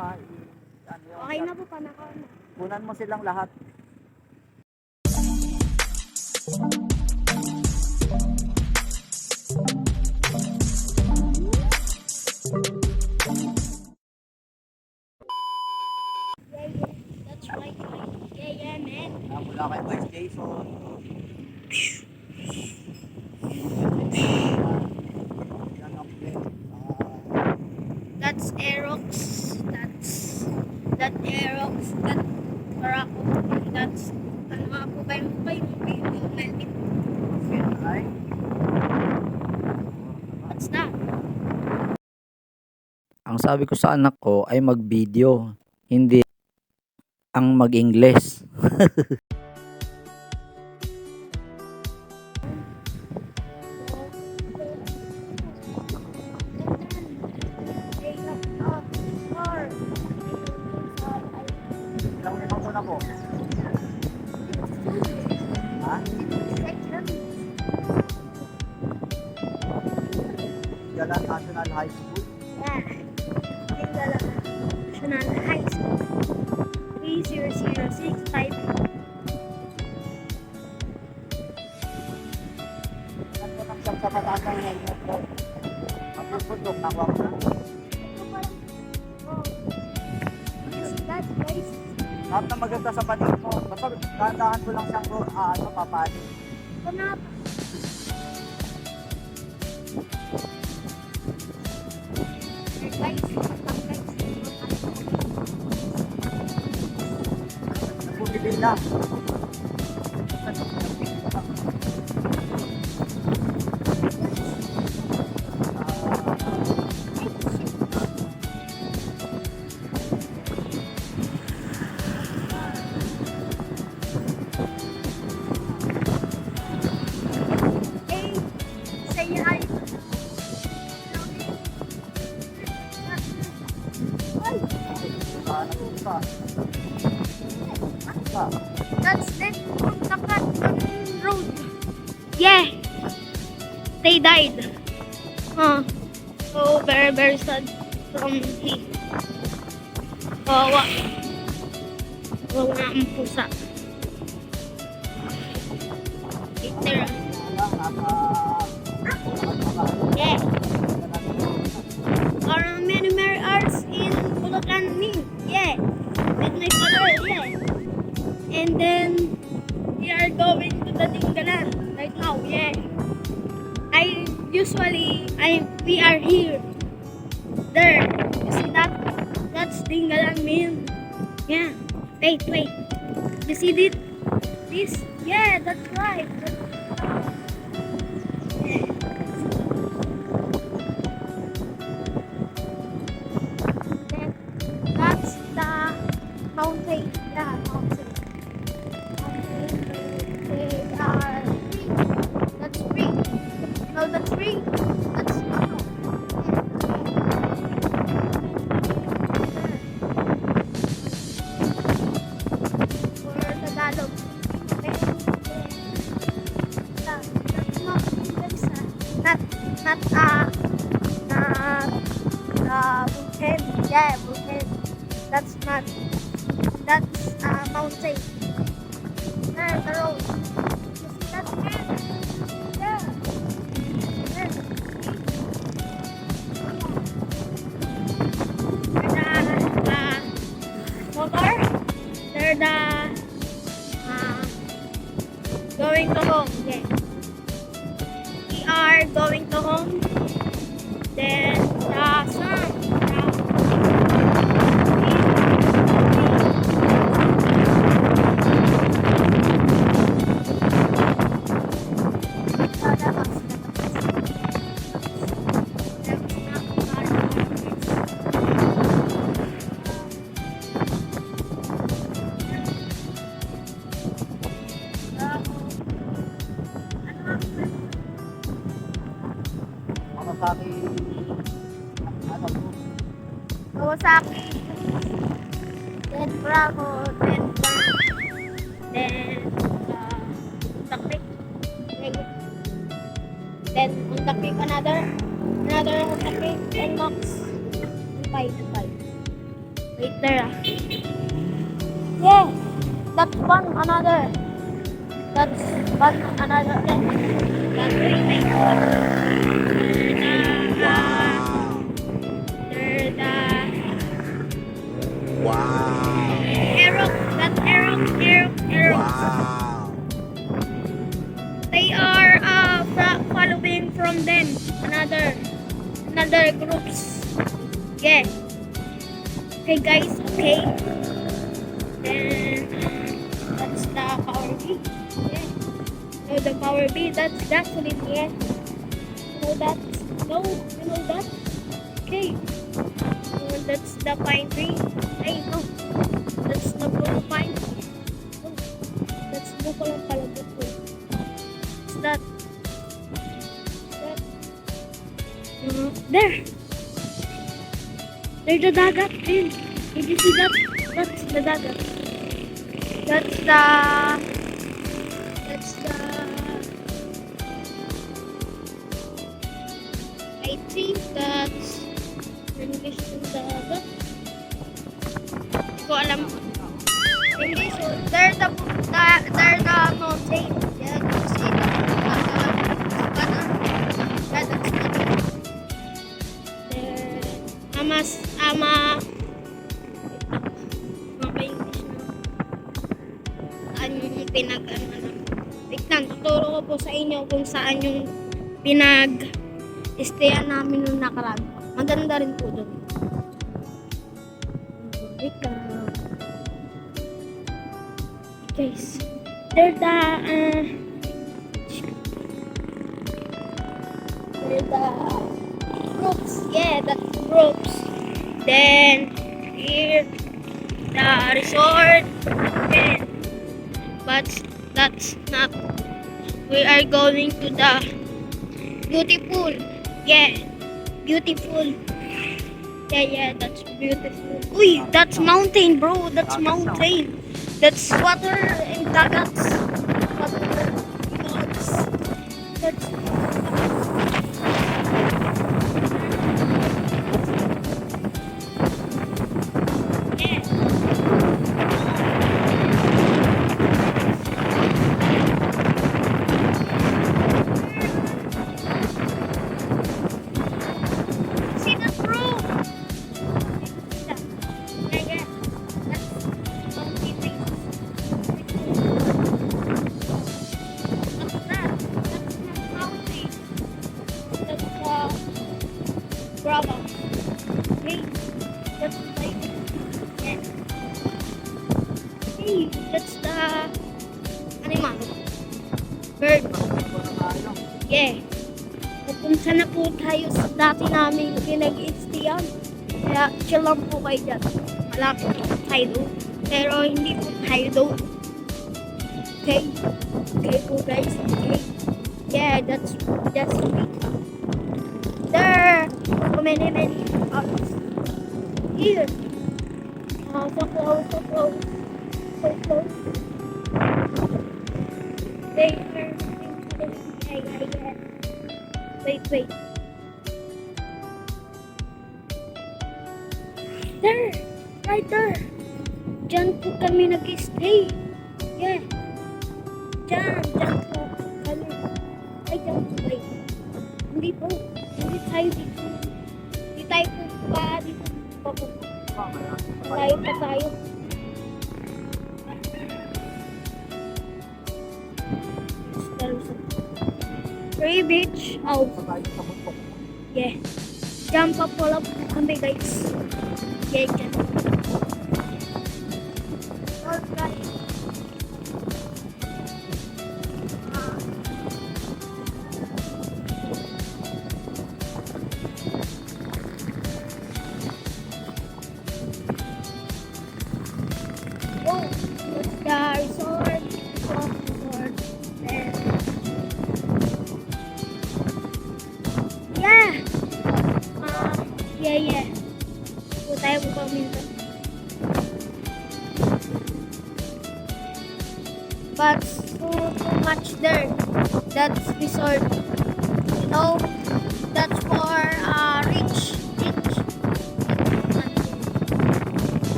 pa, ano yun, Okay na po, panakaw na. Kunan mo silang lahat. Yeah, Sabi ko sa anak ko ay mag-video, hindi ang mag-Ingles. National High School. National High School. 30065. Yan po ng sa mataas ang helmet ko na. That guys. Lahat na maganda sa panig mo. Basta dahan ko lang siyang uh, ano, papanin. Kunap. 知道。From he. Kawawa. Kawawa ang pusa. Nasa- Yeah. Or many Mary Arts in Bulacan me. Yeah. With my father, yeah. And then we are going to the Dingalan right now, yeah. I usually I we are here. Dingalan mean. Yeah. Wait, wait. You see this? This? Yeah, that's right. That's are going to home. Then 5, 5. Wait there ah. Yeah! That's one another. That's one another. Then, that's three, nine, four. Wow. Arrow. That's arrow, arrow. Wow. They are uh, following from them another another groups. Yeah. Okay guys, okay. Then that's the power B. Yeah. No, the power B, that's gasoline, yeah. You know that? No, you know that? Okay. No, that's the pine tree. Ay, no. There's the dagat, Phil. Did you see that? That's the dagat. That's the... That's the... I think that's... English dagat. Po sa inyo kung saan yung pinag stayan namin nung nakaraan. Maganda rin po doon. Wait. Guys, there's the, uh, there's the groups. Yeah, that's groups. Then, here, the resort. Then, but that's not, we are going to the beautiful. Yeah, beautiful. Yeah, yeah, that's beautiful. Uy, that's mountain, bro. That's mountain. That's water and dagats. Water gods. That's kayo dyan. Malapit tayo doon. Pero hindi po tayo. Okay? Okay po guys. Okay? Yeah, that's that's me. There! So many, many others. Here. Uh, so close, so close. So close. Yeah. Wait, wait. There! Right there! Diyan po kami nag-stay. Yeah. Diyan, diyan po kami. Ay, diyan po kayo. Hindi po. Hindi tayo dito. Hindi tayo po pa dito. Pa po. Tayo pa tayo. Free beach house. Yeah. Jump up up kami guys. Yeah.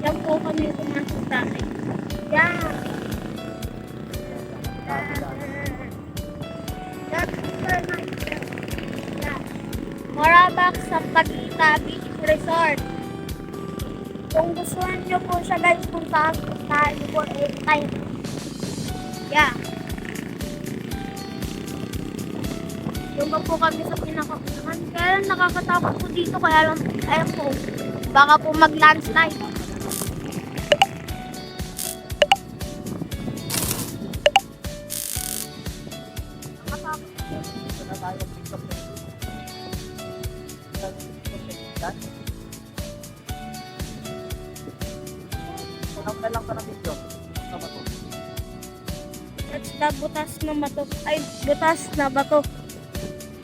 Diyan po kami pumasok. Yan. Super nice. Yan. Marabak sa Pagita Beach Resort. Kung gusto nyo po siya guys, puntahan puntahan nyo po anytime. Yeah. Yung po kami sa pinakaunahan. Kaya nakakatakot po dito. Kaya lang, ayun po, baka po mag-landslide. The butas na bato. Ay, butas na bato.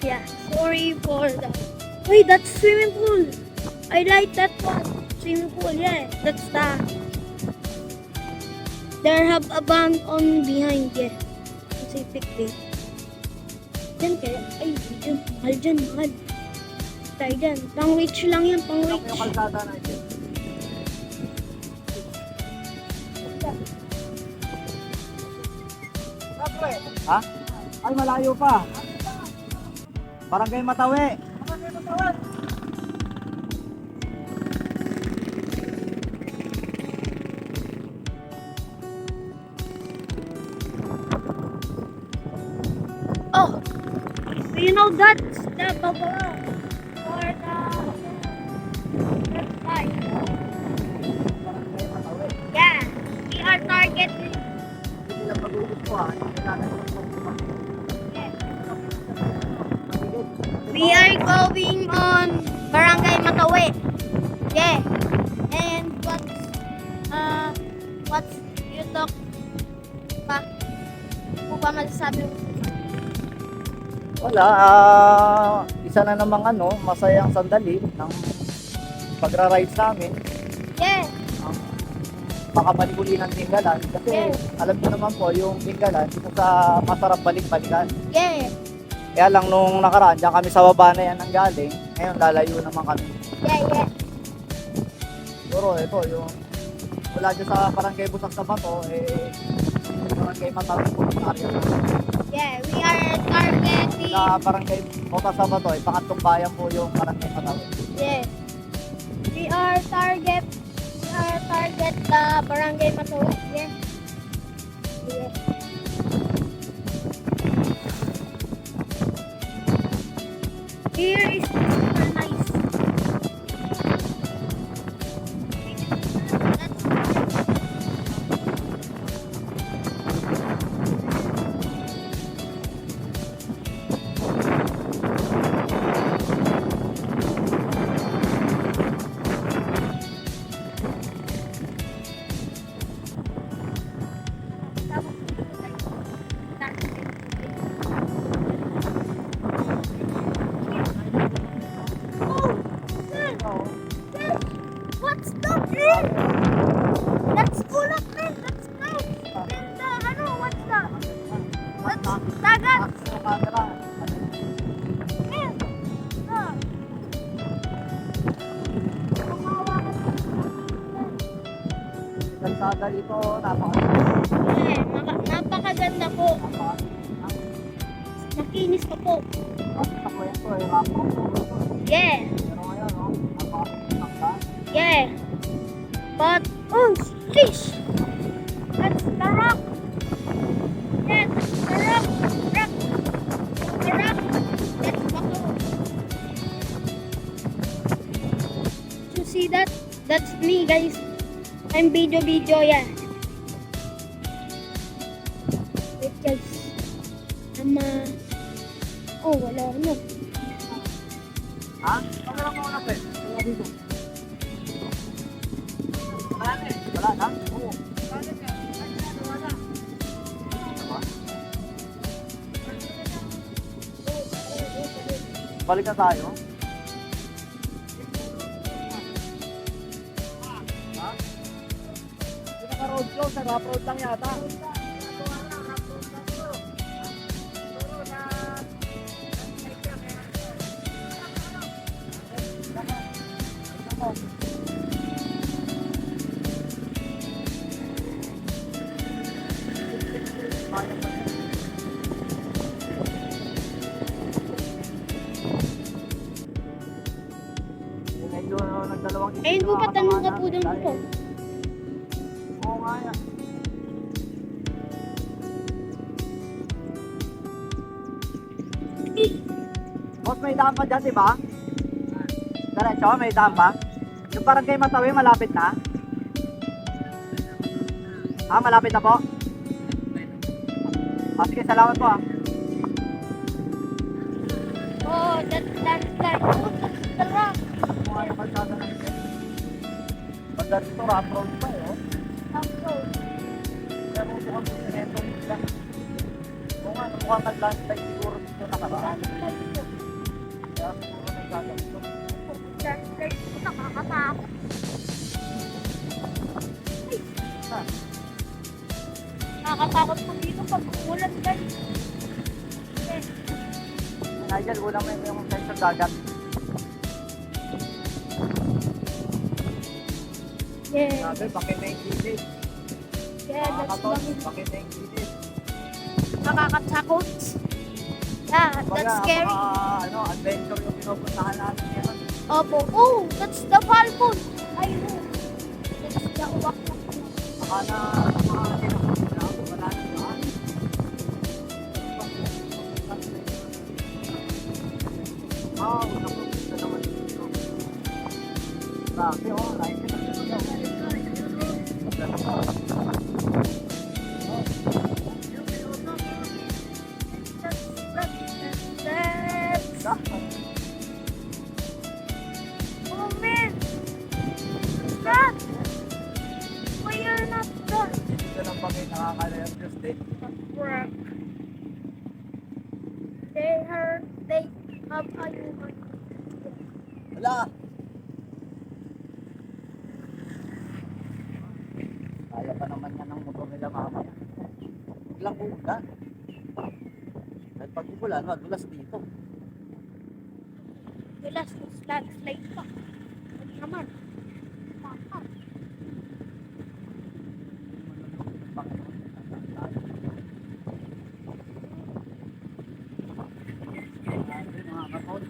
Yeah, sorry for that. Wait, that's swimming pool. I like that one. Swimming pool, yeah. That's the... There have a band on behind, yeah. Pacific Day. Diyan kaya, ay, dyan, mahal dyan, mahal. Tayo dyan. Pang-reach lang yan, Yung pang-reach. kalsada na. Ha? Ay, malayo pa. Barangay Matawi. Oh, do you know that's the bubble for the. Yeah, we are targeting. Hindi yung We are going on Barangay Matawi. Yeah, and what's uh what's you talk pa? Ano ba masasabi mo? Wala, ah, isa na namang ano, masayang sandali ng pagra-ride namin. Yeah, Ang makabalik uli ng tinggalan. Kasi Yes. alam niyo naman po, yung tinggalan, isa sa masarap balik-balikan. yeah, Kaya lang nung nakaraan, dyan kami sa baba na yan ang galing. Ngayon, lalayo naman kami. yeah, yeah. Siguro, ito, yung mula dyan sa barangay Busak sa Bato, eh, barangay Matawid po ng area. Yeah, we are targeting. Sa barangay Busak sa Bato, eh, pangatlong bayan po yung barangay Matawid. Yeah. We are target. We are target the barangay Matawi. Yeah. Yeah. Kalsada dito, napaka Eh, maka- napakaganda po. Makinis pa po. sa kwento eh, rapo. Yeah. Pero ngayon, no, napaka Yeah. But, oh, sheesh. That's the rock. The rock. Rock. The rock. That's see that? That's me, guys. I'm video video, yeah. Wait, guys. I'm ma... Oh, wala na. Ha? Kamera mo na, pe. Wala dito. Wala na eh. Wala na? Oo. Balik na tayo. Road lang yata. Isip Ayun po, patanong ka po doon po. Daan pa dyan, di ba? Diretso, may daan pa? Yung parang kay Matawi, malapit na? Ah, malapit na po? Ah, sige, salamat po ah. Oh. Oh, that's the rock. Kung ano kalsada ng Pagka dito, rough road pa eh, oh. Top road. Kaya kung mukhang sinemento nila. Oo nga, mukhang nag-landslide siguro dito nakaraan. Landslide nakakatakot. Nakakatakot po dito pag umulan guys. Eh, Nigel, ulang mo yung side sa dagat. Yeah, Sabi, bakit na yung gilid? yeah, that's Nakakatot, bangin. bakit na yung gilid? Nakakatakot. Yeah, that's scary. baka, ano, adventure yung pinupuntahan natin ngayon. Opo. Oh, that's the Falcon. Ay, no. That's the uwak na Baka na, mga sinapunta, wala na ba? Ah, nakapunta naman dito. Grabe, oh, like it. Dulas ng landslide pa. Ano naman? Pakar. Mga kapon.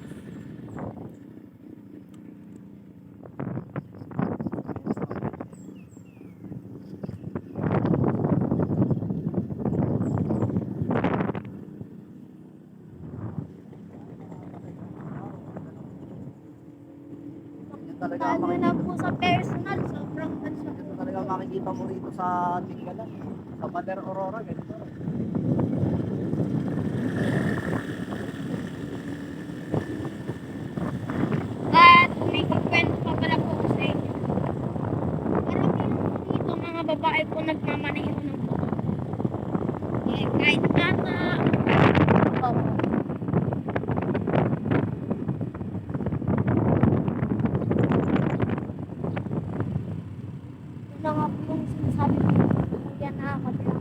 Yan talaga ang Lalo na makikita, po sa personal, sobrang ganda. yan talaga ang makikita mo rito sa Tinggalan. Sa Baler Aurora, ganito. At may kukwento pa pala po sa inyo. Marami dito mga babae po nagmamaneho ng motor. Eh, kahit bata. Opo. Yun na nga po yung sinasabi ko. Yan nakakabla.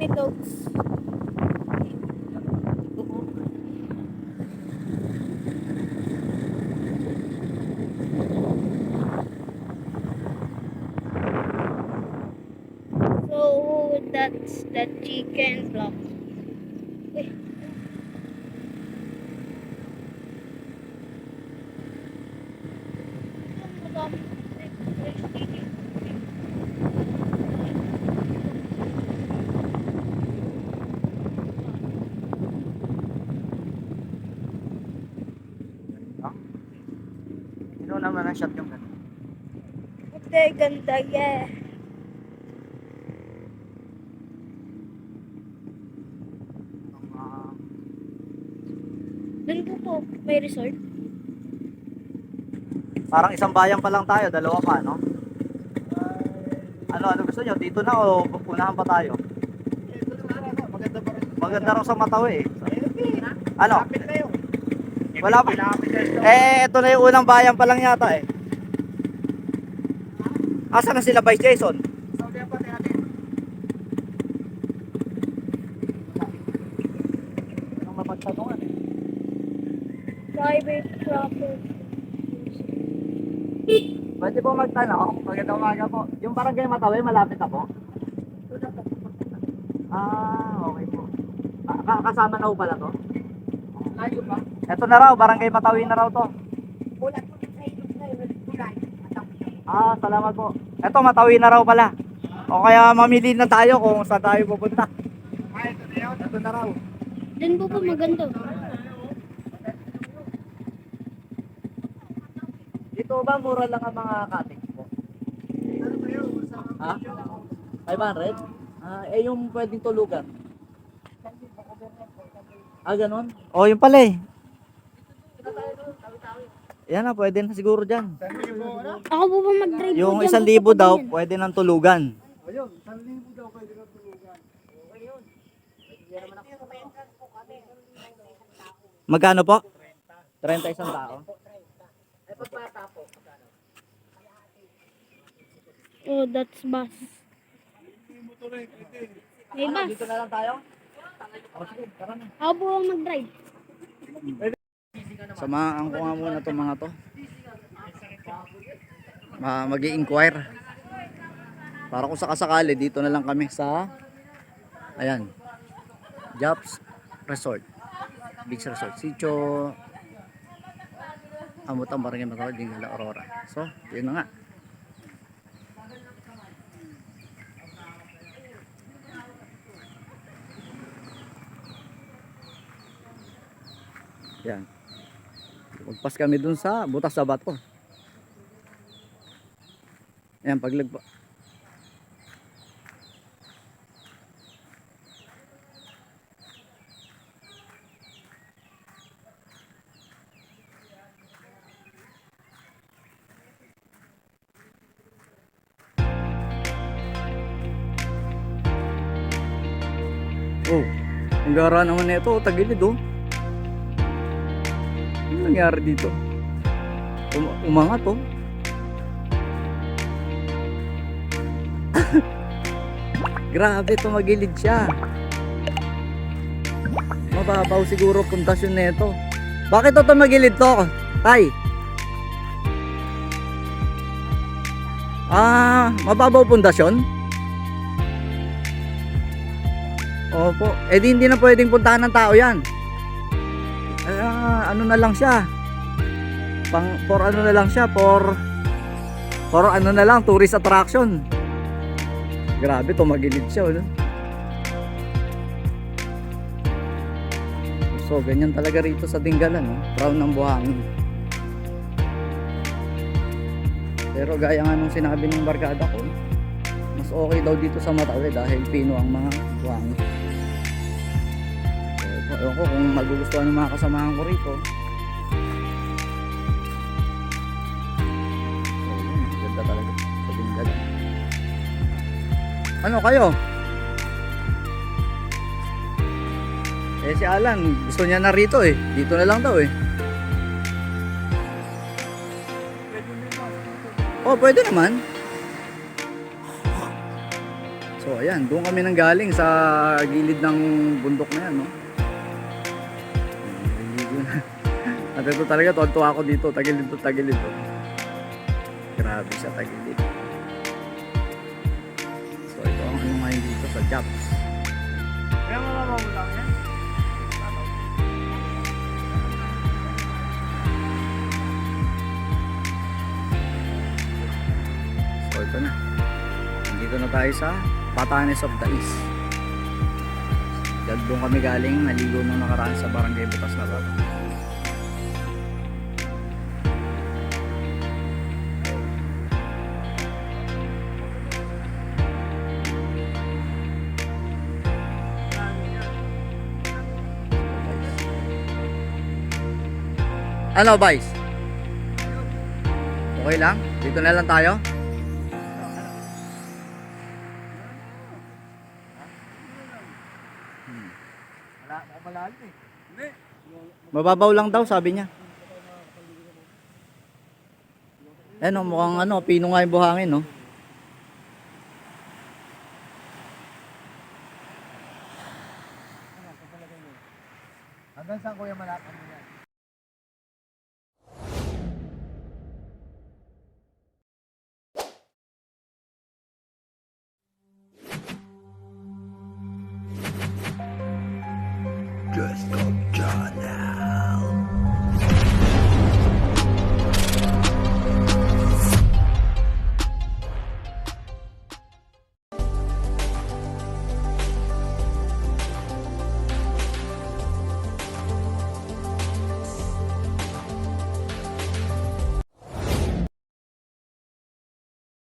So many dogs. So that's the chicken block. Eh. Na shot yung ganun. Puti, ganda, yeah. Ah, Doon po po, may resort. parang isang bayan pa lang tayo, dalawa pa, no? Ano, ano gusto nyo? Dito na o unahan pa tayo? Maganda pa rin. Maganda raw sa Matawi eh. Ano? Lapit na. Wala pa. Eh, ito na yung unang bayan pa lang yata eh. Asa na sila Vice Jason? Eh? Private property. Pwede po magtanong. Magandang umaga po. Yung barangay Matawi, malapit na po. Ah, okay po. Ah, ka- kasama na po pala to? Layo pa. Ito na raw, barangay Matawi na raw to. Ah, salamat po. Ito, Matawi na raw pala. O kaya mamili na tayo kung saan tayo pupunta. Ah, ito na yun. Ito na raw. Doon po po maganda. Dito ba mura lang ang mga cottage po? Ano ba yun? Ha? 500? Ah, eh yung pwedeng tulugan. Ah, ganun? Oh, yun pala eh. Yan na, pwede na siguro dyan. Ako po ba mag-drive po Yung dyan? isang libo daw, pwede ng tulugan. Ayun, 1,000 daw pwede na tulugan. Magkano po? 30 isang tao. Oh, that's bus. May bus. Dito na lang tayo? Ako po ang mag-drive. Samahan ko nga muna itong mga to. Ma mag inquire Para kung sakasakali, dito na lang kami sa ayan. Jobs Resort. Beach Resort. Sitio Amutang Barangay Matawad, Dingala, Aurora. So, yun na nga. Yan. Magpas kami dun sa butas sa bato. Ayan, paglagpa. Oh, ang gara naman nito, tagilid oh. Nangyari dito? Um- umangat oh. Grabe, tumagilid siya. Mababaw siguro puntasyon nito. Bakit ito tumagilid to? Tay. Ah, mababaw pundasyon? Opo. Eh di hindi na pwedeng puntahan ng tao yan. Ano na lang siya. Pang for ano na lang siya, for for ano na lang, tourist attraction. Grabe, tumagilid siya, ano? So, ganyan talaga rito sa Dingalan, no? Brown ng buhangin. Pero gaya nga nung sinabi ng barkada ko, mas okay daw dito sa Matawi dahil pino ang mga buhangin. Ewan ko kung magugustuhan ng mga kasamahan ko rito. Ganda talaga Dingalan. Ano kayo? Eh si Alan, gusto niya na rito eh. Dito na lang daw eh. Oh, pwede naman. So, ayan, doon kami nang galing sa gilid ng bundok na yan, no? At ito talaga, tonto ako dito. Tagilid to, tagilid to. Grabe siya, tagilid. So, ito ang ano ngayon dito sa Japs. Kaya mo lang yan. So ito na. Nandito na tayo sa Patanes of the East. Dahil doon kami galing, naligo nung nakaraan sa barangay Butas na Bato. Ano, Vice? Okay lang? Dito na lang tayo? Eh. Mababaw lang daw, sabi niya. Ano, mukhang ano, pino nga yung buhangin, no? Hanggang saan kuya yan?